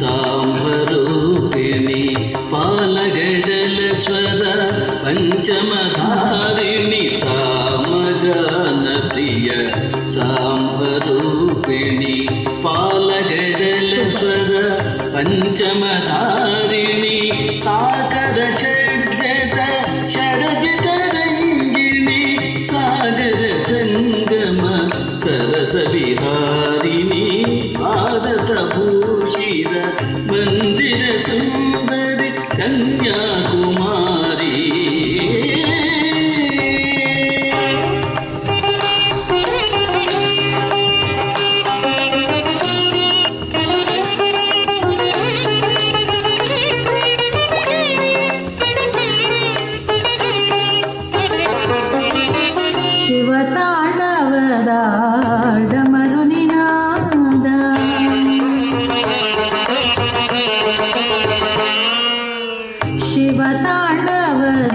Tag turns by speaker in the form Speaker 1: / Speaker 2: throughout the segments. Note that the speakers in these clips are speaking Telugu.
Speaker 1: సాంబరూపిణి పాలగడల స్వర పంచమధారిణి సామగాన ప్రియ సాంబరూపిణి పాలగడల స్వర పంచమధారిణి సాక
Speaker 2: కన్యాకు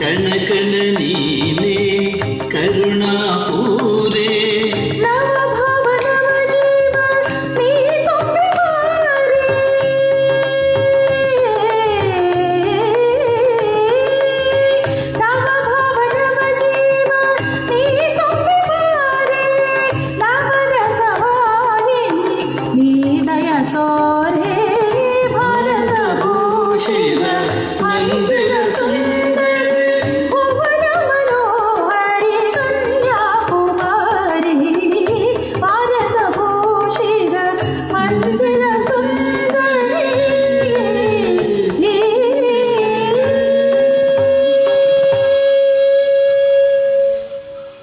Speaker 2: 跟着，跟着你。